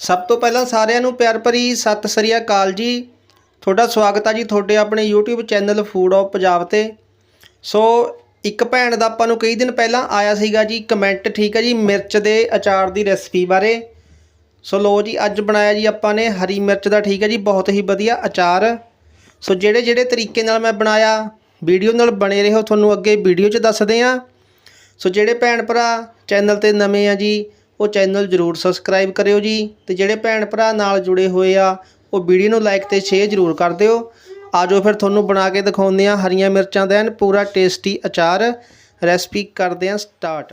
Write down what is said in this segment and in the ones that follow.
ਸਭ ਤੋਂ ਪਹਿਲਾਂ ਸਾਰਿਆਂ ਨੂੰ ਪਿਆਰ ਭਰੀ ਸਤਿ ਸ੍ਰੀ ਅਕਾਲ ਜੀ। ਤੁਹਾਡਾ ਸਵਾਗਤ ਹੈ ਜੀ ਤੁਹਾਡੇ ਆਪਣੇ YouTube channel food of Punjab ਤੇ। ਸੋ, ਇੱਕ ਭੈਣ ਦਾ ਆਪਾਂ ਨੂੰ ਕਈ ਦਿਨ ਪਹਿਲਾਂ ਆਇਆ ਸੀਗਾ ਜੀ ਕਮੈਂਟ ਠੀਕ ਹੈ ਜੀ, ਮਿਰਚ ਦੇ ਅਚਾਰ ਦੀ ਰੈਸਪੀ ਬਾਰੇ। ਸੋ ਲੋ ਜੀ, ਅੱਜ ਬਣਾਇਆ ਜੀ ਆਪਾਂ ਨੇ ਹਰੀ ਮਿਰਚ ਦਾ ਠੀਕ ਹੈ ਜੀ, ਬਹੁਤ ਹੀ ਵਧੀਆ ਅਚਾਰ। ਸੋ ਜਿਹੜੇ ਜਿਹੜੇ ਤਰੀਕੇ ਨਾਲ ਮੈਂ ਬਣਾਇਆ, ਵੀਡੀਓ ਨਾਲ ਬਣੇ ਰਹੋ, ਤੁਹਾਨੂੰ ਅੱਗੇ ਵੀਡੀਓ 'ਚ ਦੱਸਦੇ ਹਾਂ ਸੋ ਜਿਹੜੇ ਭੈਣ ਭਰਾ ਚੈਨਲ ਤੇ ਨਵੇਂ ਆ ਜੀ ਉਹ ਚੈਨਲ ਜਰੂਰ ਸਬਸਕ੍ਰਾਈਬ ਕਰਿਓ ਜੀ ਤੇ ਜਿਹੜੇ ਭੈਣ ਭਰਾ ਨਾਲ ਜੁੜੇ ਹੋਏ ਆ, ਉਹ ਵੀਡੀਓ ਨੂੰ ਲਾਈਕ ਤੇ ਸ਼ੇਅਰ ਜਰੂਰ ਕਰ ਦਿਓ। ਆਜੋ ਫਿਰ ਤੁਹਾਨੂੰ ਬਣਾ ਕੇ ਦਿਖਾਉਂਦੇ ਆ ਹਰੀਆਂ ਮਿਰਚਾਂ ਦਾ ਐਨ ਪੂਰਾ ਟੇਸਟੀ ਅਚਾਰ। ਰੈਸਪੀ ਕਰਦੇ ਆ ਸਟਾਰਟ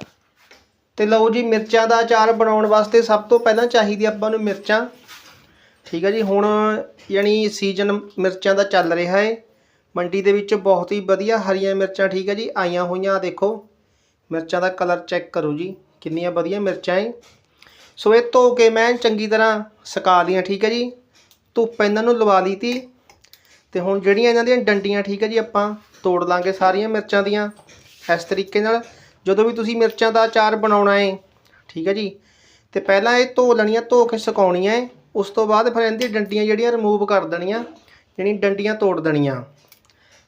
ਤੇ ਲਓ ਜੀ, ਮਿਰਚਾਂ ਦਾ ਅਚਾਰ ਬਣਾਉਣ ਵਾਸਤੇ ਸਭ ਤੋਂ ਪਹਿਲਾਂ ਚਾਹੀਦੀ ਆਪਾਂ ਨੂੰ ਮਿਰਚਾਂ। ਠੀਕ ਹੈ ਜੀ, ਹੁਣ ਯਾਨੀ ਸੀਜ਼ਨ ਮਿਰਚਾਂ ਦਾ ਚੱਲ ਰਿਹਾ ਹੈ ਮੰਡੀ ਦੇ ਵਿੱਚ ਬਹੁਤ ਹੀ ਵਧੀਆ ਹਰੀਆਂ ਮਿਰਚਾਂ ਠੀਕ ਹੈ ਜੀ, ਆਈਆਂ ਹੋਈਆਂ ਦੇਖੋ। ਮਿਰਚਾਂ ਦਾ ਕਲਰ ਚੈੱਕ ਕਰੋ ਜੀ। ਕਿੰਨੀਆਂ ਵਧੀਆ ਮਿਰਚਾਂ ਏ ਸੋ ਇਹ ਧੋ ਕੇ ਮੈਂ ਚੰਗੀ ਤਰ੍ਹਾਂ ਸੁਕਾ ਲਈਆਂ, ਠੀਕ ਹੈ ਜੀ। ਧੁੱਪ ਇਹਨਾਂ ਨੂੰ ਲਵਾ ਲਈ ਤੀ। ਤੇ ਹੁਣ ਜਿਹੜੀਆਂ ਇਹਨਾਂ ਦੀਆਂ ਡੰਡੀਆਂ, ਠੀਕ ਹੈ ਜੀ, ਆਪਾਂ ਤੋੜ ਲਾਂਗੇ ਸਾਰੀਆਂ ਮਿਰਚਾਂ ਦੀਆਂ ਇਸ ਤਰੀਕੇ ਨਾਲ। ਜਦੋਂ ਵੀ ਤੁਸੀਂ ਮਿਰਚਾਂ ਦਾ ਅਚਾਰ ਬਣਾਉਣਾ ਏ, ਠੀਕ ਹੈ ਜੀ, ਤੇ ਪਹਿਲਾਂ ਇਹ ਧੋ ਲੈਣੀਆਂ, ਧੋ ਕੇ ਸੁਕਾਉਣੀਆਂ ਏ। ਉਸ ਤੋਂ ਬਾਅਦ ਫਿਰ ਇਹਦੀ ਡੰਡੀਆਂ ਜਿਹੜੀਆਂ ਰਿਮੂਵ ਕਰ ਦੇਣੀਆਂ ਜਿਹੜੀ ਡੰਡੀਆਂ ਤੋੜ ਦੇਣੀਆਂ।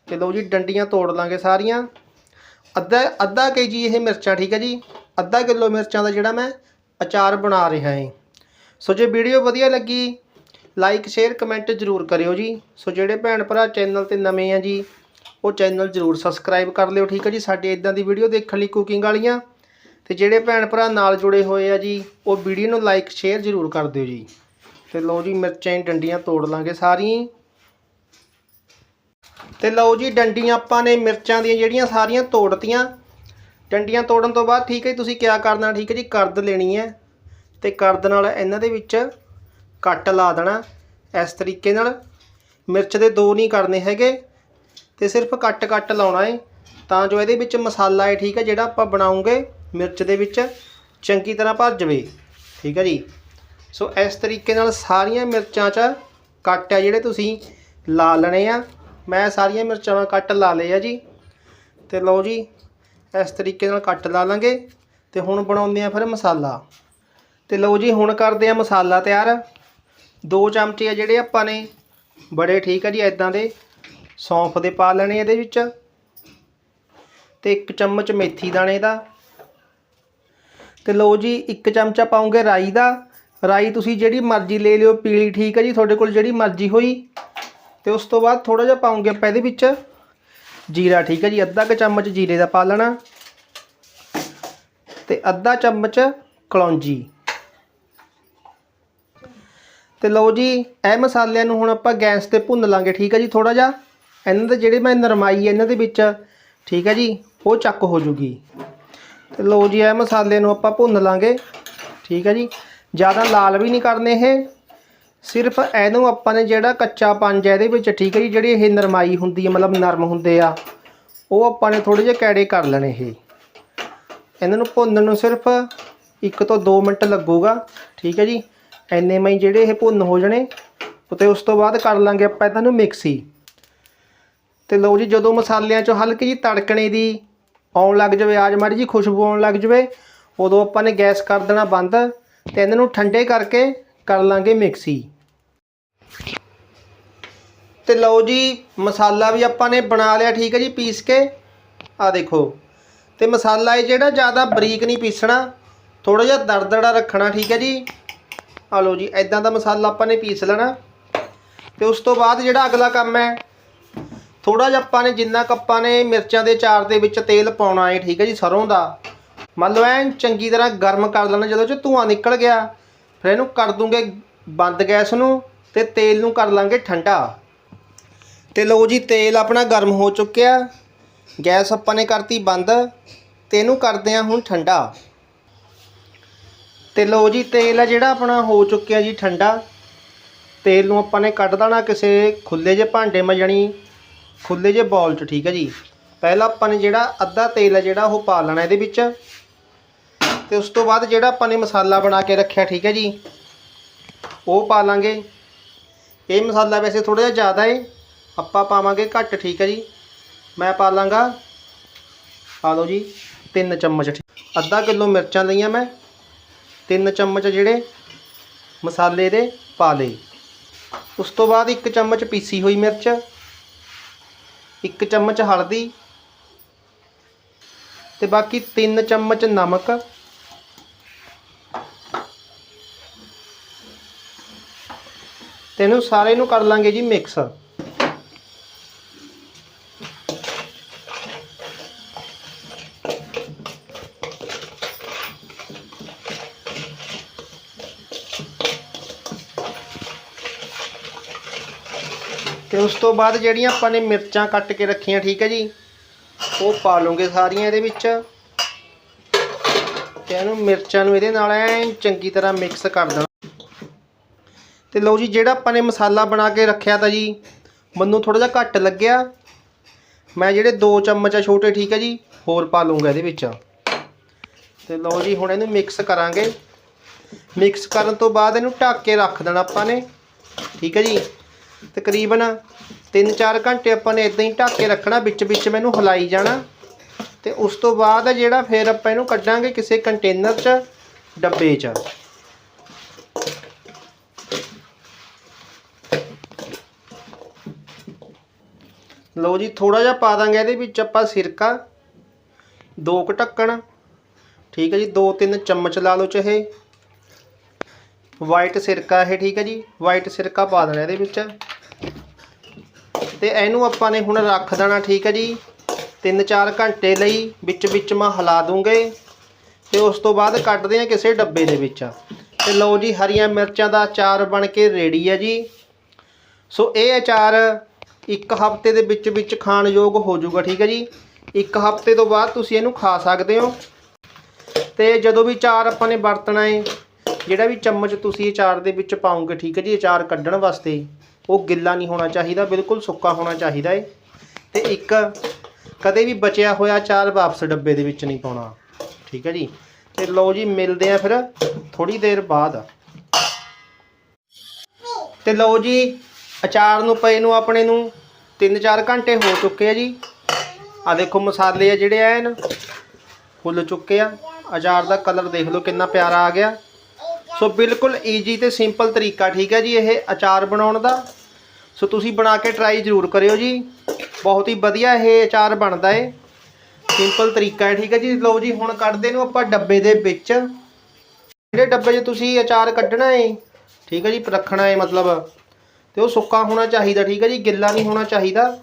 ਤੇ ਲਓ ਜੀ, ਡੰਡੀਆਂ ਤੋੜ ਲਾਂਗੇ ਸਾਰੀਆਂ। ਅੱਧਾ ਅੱਧਾ ਕੇਜੀ ਇਹ ਮਿਰਚਾਂ, ਠੀਕ ਹੈ ਜੀ। ਅੱਧਾ ਕਿਲੋ ਮਿਰਚਾਂ ਦਾ ਜਿਹੜਾ ਮੈਂ ਅਚਾਰ ਬਣਾ ਰਿਹਾ ਹਾਂ ਸੋ ਜੇ ਵੀਡੀਓ ਵਧੀਆ ਲੱਗੀ ਲਾਈਕ ਸ਼ੇਅਰ ਕਮੈਂਟ ਜ਼ਰੂਰ ਕਰਿਓ ਜੀ। ਸੋ ਜਿਹੜੇ ਭੈਣ ਭਰਾ ਚੈਨਲ ਤੇ ਨਵੇਂ ਆ ਜੀ, ਉਹ ਚੈਨਲ ਜ਼ਰੂਰ ਸਬਸਕ੍ਰਾਈਬ ਕਰ ਲਿਓ, ਠੀਕ ਹੈ ਜੀ? ਸਾਡੇ ਇਦਾਂ ਦੀ ਵੀਡੀਓ ਦੇਖਣ ਲਈ ਕੁਕਿੰਗ ਵਾਲੀਆਂ। ਤੇ ਜਿਹੜੇ ਭੈਣ ਭਰਾ ਨਾਲ ਜੁੜੇ ਹੋਏ ਆ ਜੀ, ਉਹ ਵੀਡੀਓ ਨੂੰ ਲਾਈਕ ਸ਼ੇਅਰ ਜ਼ਰੂਰ ਕਰ ਦਿਓ ਜੀ। ਤੇ ਲਓ ਜੀ, ਮਿਰਚਾਂ ਦੀ ਡੰਡੀਆਂ ਤੋੜ ਲਾਂਗੇ ਸਾਰੀਆਂ। ਹੀ। ਤੇ ਲਓ ਜੀ, ਡੰਡੀਆਂ ਆਪਾਂ ਨੇ ਮਿਰਚਾਂ ਦੀਆਂ ਜਿਹੜੀਆਂ ਸਾਰੀਆਂ ਤੋੜਤੀਆਂ। ਡੰਡੀਆਂ ਤੋੜਨ ਤੋਂ ਬਾਅਦ ਠੀਕ ਹੈ ਜੀ, ਤੁਸੀਂ ਕਿਆ ਕਰਨਾ? ਠੀਕ ਹੈ ਜੀ ਕਰਦ ਲੈਣੀ ਹੈ ਤੇ ਕਰਦ ਨਾਲ ਇਹਨਾਂ ਦੇ ਵਿੱਚ ਕੱਟ ਲਾ ਦੇਣਾ ਇਸ ਤਰੀਕੇ ਨਾਲ। ਮਿਰਚ ਦੇ ਦੋ ਨਹੀਂ ਕਰਨੇ ਹੈਗੇ ਤੇ ਸਿਰਫ ਕੱਟ ਕੱਟ ਲਾਉਣਾ ਹੈ। ਤਾਂ ਜੋ ਇਹਦੇ ਵਿੱਚ ਮਸਾਲਾ ਹੈ ਠੀਕ ਹੈ ਜਿਹੜਾ ਆਪਾਂ ਬਣਾਉਂਗੇ ਮਿਰਚ ਦੇ ਵਿੱਚ ਚੰਗੀ ਤਰ੍ਹਾਂ ਭਰ ਜਾਵੇ। ਠੀਕ ਹੈ ਜੀ। ਸੋ ਇਸ ਤਰੀਕੇ ਨਾਲ ਸਾਰੀਆਂ ਮਿਰਚਾਂ 'ਚ ਕੱਟ ਆ ਜਿਹੜੇ ਤੁਸੀਂ ਲਾ ਲੈਣੇ ਆ। ਮੈਂ ਸਾਰੀਆਂ ਮਿਰਚਾਂ ਕੱਟ ਲਾ ਲਏ ਆ ਜੀ। ਤੇ ਲਓ ਜੀ ਇਸ ਤਰੀਕੇ ਨਾਲ ਕੱਟ ਲਾ ਲਾਂਗੇ ਤੇ ਹੁਣ ਬਣਾਉਂਦੇ ਆ ਫਿਰ ਮਸਾਲਾ। ਤੇ ਲਓ ਜੀ, ਹੁਣ ਕਰਦੇ ਆ ਮਸਾਲਾ ਤਿਆਰ। ਦੋ ਚਮਚੇ ਆ ਜਿਹੜੇ ਆਪਾਂ ਨੇ, ਬੜੇ ਠੀਕ ਆ ਜੀ ਐਦਾਂ ਦੇ। ਸੌਂਫ ਦੇ ਪਾ ਲੈਣੇ ਇਹਦੇ ਵਿੱਚ। ਤੇ ਇੱਕ ਚਮਚ ਮੇਥੀ ਦਾਣੇ ਦਾ। ਤੇ ਲਓ ਜੀ, ਇੱਕ ਚਮਚਾ ਪਾਉਂਗੇ ਰਾਈ ਦਾ। ਰਾਈ ਤੁਸੀਂ ਜਿਹੜੀ ਮਰਜ਼ੀ ਲੈ ਲਿਓ, ਪੀਲੀ ਠੀਕ ਹੈ ਜੀ, ਤੁਹਾਡੇ ਕੋਲ ਜਿਹੜੀ ਮਰਜ਼ੀ ਹੋਈ। ਤੇ ਉਸ ਤੋਂ ਬਾਅਦ ਥੋੜਾ ਜਿਹਾ ਪਾਉਂਗੇ ਆਪਾਂ ਇਹਦੇ ਵਿੱਚ। ਜੀਰਾ ਠੀਕ ਹੈ ਜੀ, ਅੱਧਾ ਕੁ ਚਮਚ ਜੀਰੇ ਦਾ ਪਾ ਲੈਣਾ ਤੇ ਅੱਧਾ ਚਮਚ ਕਲੌਂਜੀ। ਤੇ ਲਓ ਜੀ, ਇਹ ਮਸਾਲਿਆਂ ਨੂੰ ਹੁਣ ਆਪਾਂ ਗੈਸ ਤੇ ਭੁੰਨ ਲਾਂਗੇ, ਠੀਕ ਹੈ ਜੀ ਥੋੜਾ ਜਿਹਾ। ਇਹਨਾਂ ਦੇ ਜਿਹੜੇ ਮੈਂ ਨਰਮਾਈ ਇਹਨਾਂ ਦੇ ਵਿੱਚ, ਠੀਕ ਹੈ ਜੀ, ਉਹ ਚੱਕ ਹੋ ਜੂਗੀ। ਤੇ ਲਓ ਜੀ, ਇਹ ਮਸਾਲੇ ਨੂੰ ਆਪਾਂ ਭੁੰਨ ਲਾਂਗੇ, ਠੀਕ ਹੈ ਜੀ। ਜ਼ਿਆਦਾ ਲਾਲ ਵੀ ਨਹੀਂ ਕਰਨੇ ਇਹ। ਸਿਰਫ ਇਹਨੂੰ ਆਪਾਂ ਨੇ ਜਿਹੜਾ ਕੱਚਾ ਪੰਜ ਹੈ, ਇਹਦੇ ਵਿੱਚ ਠੀਕ ਹੈ ਜੀ, ਜਿਹੜੀ ਇਹ ਨਰਮਾਈ ਹੁੰਦੀ ਹੈ, ਮਤਲਬ ਨਰਮ ਹੁੰਦੇ ਆ, ਉਹ ਆਪਾਂ ਨੇ ਥੋੜੇ ਜਿਹੇ ਕੈੜੇ ਕਰ ਲੈਣੇ ਇਹ। ਇਹਨਾਂ ਨੂੰ ਭੁੰਨਣ ਨੂੰ ਸਿਰਫ 1 ਤੋਂ 2 ਮਿੰਟ ਲੱਗੂਗਾ, ਠੀਕ ਹੈ ਜੀ। ਐਨੇ ਮੈਂ ਜਿਹੜੇ ਇਹ ਭੁੰਨ ਹੋ ਜਾਣੇ, ਤੇ ਉਸ ਤੋਂ ਬਾਅਦ ਕਰ ਲਾਂਗੇ ਆਪਾਂ ਇਹਨਾਂ ਨੂੰ ਮਿਕਸੀ। ਤੇ ਲਓ ਜੀ, ਜਦੋਂ ਮਸਾਲਿਆਂ 'ਚੋਂ ਹਲਕੀ ਜੀ ਤੜਕਣੇ ਦੀ ਆਉਣ ਲੱਗ ਜਾਵੇ, ਆਜ ਮਾੜੀ ਜੀ ਖੁਸ਼ਬੂ ਆਉਣ ਲੱਗ ਜਾਵੇ, ਉਦੋਂ ਆਪਾਂ ਨੇ ਗੈਸ ਕਰ ਦੇਣਾ ਬੰਦ, ਤੇ ਇਹਨਾਂ ਨੂੰ ਠੰਡੇ ਕਰਕੇ ਕਰ ਲਾਂਗੇ ਮਿਕਸੀ। ਤੇ ਲਓ ਜੀ, ਮਸਾਲਾ ਵੀ ਆਪਾਂ ਨੇ ਬਣਾ ਲਿਆ, ਠੀਕ ਹੈ ਜੀ, ਪੀਸ ਕੇ। ਆ ਦੇਖੋ, ਤੇ ਮਸਾਲਾ ਇਹ ਜਿਹੜਾ ਜ਼ਿਆਦਾ ਬਰੀਕ ਨਹੀਂ ਪੀਸਣਾ ਥੋੜਾ ਜਿਹਾ ਦਰਦੜਾ ਰੱਖਣਾ, ਠੀਕ ਹੈ ਜੀ। ਆ ਲਓ ਜੀ ਐਦਾਂ ਦਾ ਮਸਾਲਾ ਆਪਾਂ ਨੇ ਪੀਸ ਲੈਣਾ। ਤੇ ਉਸ ਤੋਂ ਬਾਅਦ ਜਿਹੜਾ ਅਗਲਾ ਕੰਮ ਹੈ ਥੋੜਾ ਜਿਹਾ ਆਪਾਂ ਨੇ ਜਿੰਨਾ ਕੁ ਆਪਾਂ ਨੇ ਮਿਰਚਾਂ ਦੇ ਚਾਰ ਦੇ ਵਿੱਚ ਤੇਲ ਪਾਉਣਾ ਹੈ, ਠੀਕ ਹੈ ਜੀ, ਸਰੋਂ ਦਾ। ਮੰਨ ਲਓ ਐਨ ਚੰਗੀ ਤਰ੍ਹਾਂ ਗਰਮ ਕਰ ਲੈਣਾ, ਜਦੋਂ ਚ ਧੂਆਂ ਨਿਕਲ ਗਿਆ, ਫਿਰ ਇਹਨੂੰ ਕਰ ਦੂੰਗੇ ਬੰਦ ਗੈਸ ਨੂੰ ਤੇ ਤੇਲ ਨੂੰ ਕਰ ਲਾਂਗੇ ਠੰਡਾ। ਤੇ ਲਓ ਜੀ, ਤੇਲ ਆਪਣਾ ਗਰਮ ਹੋ ਚੁੱਕਿਆ। ਗੈਸ ਆਪਾਂ ਨੇ ਕਰਤੀ ਬੰਦ। ਤੇ ਇਹਨੂੰ ਕਰਦੇ ਆ ਹੁਣ ਠੰਡਾ। ਤੇ ਲਓ ਜੀ, ਤੇਲ ਆ ਜਿਹੜਾ ਆਪਣਾ ਹੋ ਚੁੱਕਿਆ ਜੀ ਠੰਡਾ। ਤੇਲ ਨੂੰ ਆਪਾਂ ਨੇ ਕੱਢ ਦੇਣਾ ਕਿਸੇ ਖੁੱਲੇ ਜਿਹੇ ਭਾਂਡੇ ਮਾ ਜਾਣੀ ਖੁੱਲੇ ਜਿਹੇ ਬੌਲ 'ਚ, ਠੀਕ ਹੈ ਜੀ। ਪਹਿਲਾਂ ਆਪਾਂ ਨੇ ਜਿਹੜਾ ਅੱਧਾ ਤੇਲ ਹੈ ਜਿਹੜਾ ਉਹ ਪਾ ਲੈਣਾ ਇਹਦੇ ਵਿੱਚ। ਤੇ ਉਸ ਤੋਂ ਬਾਅਦ ਜਿਹੜਾ ਆਪਾਂ ਨੇ ਮਸਾਲਾ ਬਣਾ ਕੇ ਰੱਖਿਆ, ਠੀਕ ਹੈ ਜੀ। ਉਹ ਪਾ ਲਾਂਗੇ। ਇਹ ਮਸਾਲਾ ਵੈਸੇ ਥੋੜਾ ਜਿਹਾ ਜ਼ਿਆਦਾ ਹੈ ਆਪਾਂ ਪਾਵਾਂਗੇ ਘੱਟ, ਠੀਕ ਹੈ ਜੀ? ਮੈਂ ਪਾ ਲਾਂਗਾ। ਪਾ ਲਓ ਜੀ 3 ਚਮਚ ਅੱਧਾ ਕਿਲੋ ਮਿਰਚਾਂ ਲਈਆਂ ਮੈਂ। ਤਿੰਨ ਚਮਚ ਜਿਹੜੇ ਮਸਾਲੇ ਦੇ ਪਾ ਲਏ। ਉਸ ਤੋਂ ਬਾਅਦ ਇੱਕ ਚਮਚ ਪੀਸੀ ਹੋਈ ਮਿਰਚ। ਇੱਕ ਚਮਚ ਹਲਦੀ। ਤੇ ਬਾਕੀ 3 ਚਮਚ ਨਮਕ। ਤੇ ਇਹਨੂੰ ਸਾਰੇ ਨੂੰ ਕਰ ਲਾਂਗੇ ਜੀ ਮਿਕਸ। ਤੇ ਉਸ ਤੋਂ ਬਾਅਦ ਜਿਹੜੀਆਂ ਆਪਾਂ ਨੇ ਮਿਰਚਾਂ ਕੱਟ ਕੇ ਰੱਖੀਆਂ, ਠੀਕ ਹੈ ਜੀ? ਉਹ ਪਾ ਲਵਾਂਗੇ ਸਾਰੀਆਂ ਇਹਦੇ ਵਿੱਚ। ਤੇ ਇਹਨੂੰ ਮਿਰਚਾਂ ਨੂੰ ਇਹਦੇ ਨਾਲ ਐਨ ਚੰਗੀ ਤਰ੍ਹਾਂ ਮਿਕਸ ਕਰ ਦੇਣਾ। ਤੇ ਲਓ ਜੀ, ਜਿਹੜਾ ਆਪਾਂ ਨੇ ਮਸਾਲਾ ਬਣਾ ਕੇ ਰੱਖਿਆ ਤਾਂ ਜੀ, ਮੈਨੂੰ ਥੋੜਾ ਜਿਹਾ ਘੱਟ ਲੱਗਿਆ। ਮੈਂ ਜਿਹੜੇ 2 ਚਮਚ ਆ ਛੋਟੇ, ਠੀਕ ਹੈ ਜੀ, ਹੋਰ ਪਾ ਲਵਾਂਗਾ ਇਹਦੇ ਵਿੱਚ। ਤੇ ਲਓ ਜੀ, ਹੁਣ ਇਹਨੂੰ ਮਿਕਸ ਕਰਾਂਗੇ। ਮਿਕਸ ਕਰਨ ਤੋਂ ਬਾਅਦ ਇਹਨੂੰ ਢੱਕ ਕੇ ਰੱਖ ਦੇਣਾ ਆਪਾਂ ਨੇ। ਠੀਕ ਹੈ ਜੀ? ਤਕਰੀਬਨ 3-4 ਘੰਟੇ ਆਪਾਂ ਨੇ ਇਦਾਂ ਹੀ ਢੱਕ ਕੇ ਰੱਖਣਾ, ਵਿੱਚ ਵਿੱਚ ਮੈਨੂੰ ਹਿਲਾਈ ਜਾਣਾ। ਤੇ ਉਸ ਤੋਂ ਬਾਅਦ ਜਿਹੜਾ ਫਿਰ ਆਪਾਂ ਇਹਨੂੰ ਕੱਢਾਂਗੇ ਕਿਸੇ ਕੰਟੇਨਰ 'ਚ ਡੱਬੇ 'ਚ। ਲਓ ਜੀ ਥੋੜਾ ਜਿਹਾ ਪਾ ਦਾਂਗੇ ਇਹਦੇ ਵਿੱਚ ਆਪਾਂ ਸਿਰਕਾ, ਦੋ ਕੁ ਢੱਕਣ, ਠੀਕ ਹੈ ਜੀ, ਦੋ ਤਿੰਨ ਚਮਚ ਲਾ ਲਓ ਚਾਹੇ। ਵਾਈਟ ਸਿਰਕਾ ਇਹ ਠੀਕ ਹੈ ਜੀ ਵਾਈਟ ਸਿਰਕਾ ਪਾ ਦੇਣਾ ਇਹਦੇ ਵਿੱਚ। ਤੇ ਇਹਨੂੰ ਆਪਾਂ ਨੇ ਹੁਣ ਰੱਖ ਦੇਣਾ, ਠੀਕ ਹੈ ਜੀ। 3-4 ਘੰਟੇ ਲਈ ਵਿੱਚ ਵਿੱਚ ਮੈਂ ਹਿਲਾ ਦੂੰਗੇ। ਤੇ ਉਸ ਤੋਂ ਬਾਅਦ ਕੱਢਦੇ ਆ ਕਿਸੇ ਡੱਬੇ ਦੇ ਵਿੱਚ। ਤੇ ਲਓ ਜੀ, ਹਰੀਆਂ ਮਿਰਚਾਂ ਦਾ ਅਚਾਰ ਬਣ ਕੇ ਰੈਡੀ ਹੈ ਜੀ। ਸੋ ਇਹ ਅਚਾਰ ਇੱਕ ਹਫ਼ਤੇ ਦੇ ਵਿੱਚ ਵਿੱਚ ਖਾਣ ਯੋਗ ਹੋ ਜਾਊਗਾ, ਠੀਕ ਹੈ ਜੀ। ਇੱਕ ਹਫ਼ਤੇ ਤੋਂ ਬਾਅਦ ਤੁਸੀਂ ਇਹਨੂੰ ਖਾ ਸਕਦੇ ਹੋ। ਤੇ ਜਦੋਂ ਵੀ ਚਾਰ ਆਪਾਂ ਨੇ ਵਰਤਣਾ ਹੈ ਜਿਹੜਾ ਵੀ ਚਮਚ ਤੁਸੀਂ ਅਚਾਰ ਦੇ ਵਿੱਚ ਪਾਉਂਗੇ, ਠੀਕ ਹੈ ਜੀ, ਅਚਾਰ ਕੱਢਣ ਵਾਸਤੇ ਉਹ ਗਿੱਲਾ ਨਹੀਂ ਹੋਣਾ ਚਾਹੀਦਾ, ਬਿਲਕੁਲ ਸੁੱਕਾ ਹੋਣਾ ਚਾਹੀਦਾ ਹੈ ਤੇ ਇੱਕ ਕਦੇ ਵੀ ਬਚਿਆ ਹੋਇਆ ਅਚਾਰ ਵਾਪਸ ਡੱਬੇ ਦੇ ਵਿੱਚ ਨਹੀਂ ਪਾਉਣਾ, ਠੀਕ ਹੈ ਜੀ। ਤੇ ਲਓ ਜੀ, ਮਿਲਦੇ ਆ ਫਿਰ ਥੋੜੀ ਦੇਰ ਬਾਅਦ। ਤੇ ਲਓ ਜੀ, ਅਚਾਰ ਨੂੰ ਪਏ ਨੂੰ ਆਪਣੇ ਨੂੰ 3-4 ਘੰਟੇ ਹੋ ਚੁੱਕੇ ਆ ਜੀ। ਆ ਦੇਖੋ ਮਸਾਲੇ ਆ ਜਿਹੜੇ ਐਨ, ਫੁੱਲ ਚੁੱਕੇ ਆ। ਅਚਾਰ ਦਾ ਕਲਰ ਦੇਖ ਲਓ ਕਿੰਨਾ ਪਿਆਰਾ ਆ ਗਿਆ। ਸੋ ਬਿਲਕੁਲ ਈਜੀ ਤੇ ਸਿੰਪਲ ਤਰੀਕਾ, ਠੀਕ ਹੈ ਜੀ, ਇਹ ਅਚਾਰ ਬਣਾਉਣ ਦਾ। ਸੋ ਤੁਸੀਂ ਬਣਾ ਕੇ ਟਰਾਈ ਜ਼ਰੂਰ ਕਰਿਓ ਜੀ। ਬਹੁਤ ਹੀ ਵਧੀਆ ਇਹ ਅਚਾਰ ਬਣਦਾ ਏ। ਸਿੰਪਲ ਤਰੀਕਾ ਹੈ ਠੀਕ ਹੈ ਜੀ। ਲਓ ਜੀ, ਹੁਣ ਕੱਢਦੇ ਨੂੰ ਆਪਾਂ ਡੱਬੇ ਦੇ ਵਿੱਚ। ਜਿਹੜੇ ਡੱਬੇ 'ਚ ਤੁਸੀਂ ਅਚਾਰ ਕੱਢਣਾ ਏ? ਠੀਕ ਹੈ ਜੀ, ਰੱਖਣਾ ਏ ਮਤਲਬ। ਤੇ ਉਹ ਸੁੱਕਾ ਹੋਣਾ ਚਾਹੀਦਾ, ਠੀਕ ਹੈ ਜੀ, ਗਿੱਲਾ ਨਹੀਂ ਹੋਣਾ ਚਾਹੀਦਾ।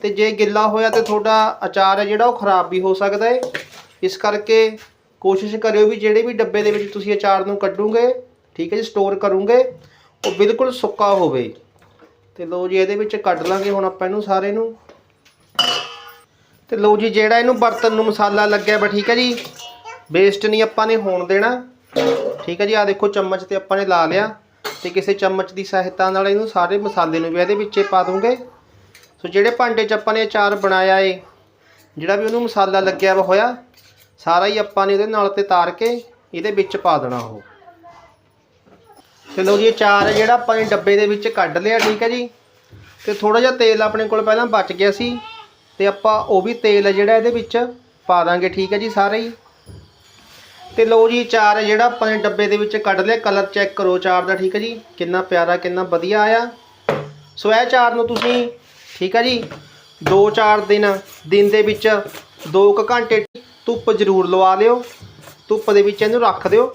ਤੇ ਜੇ ਗਿੱਲਾ ਹੋਇਆ ਤੇ ਤੁਹਾਡਾ ਅਚਾਰ ਹੈ ਜਿਹੜਾ ਉਹ ਖਰਾਬ ਵੀ ਹੋ ਸਕਦਾ ਏ। ਇਸ ਕਰਕੇ ਕੋਸ਼ਿਸ਼ ਕਰਿਓ ਵੀ ਜਿਹੜੇ ਵੀ ਡੱਬੇ ਦੇ ਵਿੱਚ ਤੁਸੀਂ ਅਚਾਰ ਨੂੰ ਕੱਢੋਗੇ, ਠੀਕ ਹੈ ਜੀ ਸਟੋਰ ਕਰੋਗੇ, ਉਹ ਬਿਲਕੁਲ ਸੁੱਕਾ ਹੋਵੇ। ਤੇ ਲਓ ਜੀ, ਇਹਦੇ ਵਿੱਚ ਕੱਢ ਲਾਂਗੇ ਹੁਣ ਆਪਾਂ ਇਹਨੂੰ ਸਾਰੇ ਨੂੰ। ਤੇ ਲਓ ਜੀ, ਜਿਹੜਾ ਇਹਨੂੰ ਬਰਤਨ ਨੂੰ ਮਸਾਲਾ ਲੱਗਿਆ ਵਾ, ਠੀਕ ਹੈ ਜੀ ਵੇਸਟ ਨਹੀਂ ਆਪਾਂ ਨੇ ਹੋਣ ਦੇਣਾ। ਠੀਕ ਹੈ ਜੀ ਆ ਦੇਖੋ ਚਮਚ ਤੇ ਆਪਾਂ ਨੇ ਲਾ ਲਿਆ। ਤੇ ਕਿਸੇ ਚਮਚ ਦੀ ਸਹਾਇਤਾ ਨਾਲ ਇਹਨੂੰ ਸਾਰੇ ਮਸਾਲੇ ਨੂੰ ਵੀ ਇਹਦੇ ਵਿੱਚੇ ਪਾ ਦੂੰਗੇ। ਸੋ ਜਿਹੜੇ ਭਾਂਡੇ 'ਚ ਆਪਾਂ ਨੇ ਅਚਾਰ ਬਣਾਇਆ ਏ, ਜਿਹੜਾ ਵੀ ਉਹਨੂੰ ਮਸਾਲਾ ਲੱਗਿਆ ਵਾ ਹੋਇਆ ਸਾਰਾ ਹੀ ਆਪਾਂ ਨੇ ਉਹਦੇ ਨਾਲ ਤੇ ਤਾਰ ਕੇ ਇਹਦੇ ਵਿੱਚ ਪਾ ਦੇਣਾ ਉਹ। ਤੇ ਲਓ ਜੀ ਅਚਾਰ ਹੈ ਜਿਹੜਾ ਆਪਾਂ ਨੇ ਡੱਬੇ ਦੇ ਵਿੱਚ ਕੱਢ ਲਿਆ, ਠੀਕ ਹੈ ਜੀ। ਤੇ ਥੋੜਾ ਜਿਹਾ ਤੇਲ ਆਪਣੇ ਕੋਲ ਪਹਿਲਾਂ ਬਚ ਗਿਆ ਸੀ। ਤੇ ਆਪਾਂ ਉਹ ਵੀ ਤੇਲ ਜਿਹੜਾ ਇਹਦੇ ਵਿੱਚ ਪਾ ਦਾਂਗੇ, ਠੀਕ ਹੈ ਜੀ, ਸਾਰੇ ਹੀ। ਤੇ ਲਓ ਜੀ ਚਾਰ ਜਿਹੜਾ ਆਪਾਂ ਨੇ ਡੱਬੇ ਦੇ ਵਿੱਚ ਕੱਢ ਲਿਆ। ਕਲਰ ਚੈੱਕ ਕਰੋ ਚਾਰ ਦਾ, ਠੀਕ ਹੈ ਜੀ। ਕਿੰਨਾ ਪਿਆਰਾ, ਕਿੰਨਾ ਵਧੀਆ ਆਇਆ। ਸੋ ਇਹ ਅਚਾਰ ਨੂੰ ਤੁਸੀਂ, ਠੀਕ ਹੈ ਜੀ 2-4 ਦਿਨ ਦਿਨ ਦੇ ਵਿੱਚ 2 ਕੁ ਘੰਟੇ ਧੁੱਪ ਜ਼ਰੂਰ ਲਵਾ ਲਿਓ, ਧੁੱਪ ਦੇ ਵਿੱਚ ਇਹਨੂੰ ਰੱਖ ਦਿਓ,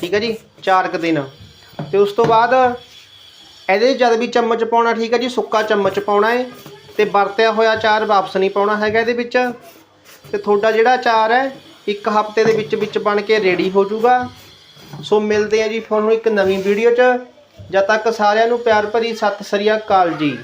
ਠੀਕ ਹੈ ਜੀ 4 ਕੁ ਦਿਨ। ਤੇ ਉਸ ਤੋਂ ਬਾਅਦ ਇਹਦੇ ਜਦ ਵੀ ਚਮਚ ਪਾਉਣਾ, ਠੀਕ ਹੈ ਜੀ, ਸੁੱਕਾ ਚਮਚ ਪਾਉਣਾ ਹੈ ਤੇ ਵਰਤਿਆ ਹੋਇਆ ਅਚਾਰ ਵਾਪਸ ਨਹੀਂ ਪਾਉਣਾ ਹੈਗਾ ਇਹਦੇ ਵਿੱਚ। ਤੇ ਤੁਹਾਡਾ ਜਿਹੜਾ ਅਚਾਰ ਹੈ, ਇੱਕ ਹਫ਼ਤੇ ਦੇ ਵਿੱਚ ਵਿੱਚ ਬਣ ਕੇ ਰੈਡੀ ਹੋ ਜਾਊਗਾ। ਸੋ ਮਿਲਦੇ ਆ ਜੀ ਤੁਹਾਨੂੰ ਇੱਕ ਨਵੀਂ ਵੀਡੀਓ 'ਚ। ਜਦ ਤੱਕ ਸਾਰਿਆਂ ਨੂੰ ਪਿਆਰ ਭਰੀ ਸਤਿ ਸ੍ਰੀ ਅਕਾਲ ਜੀ।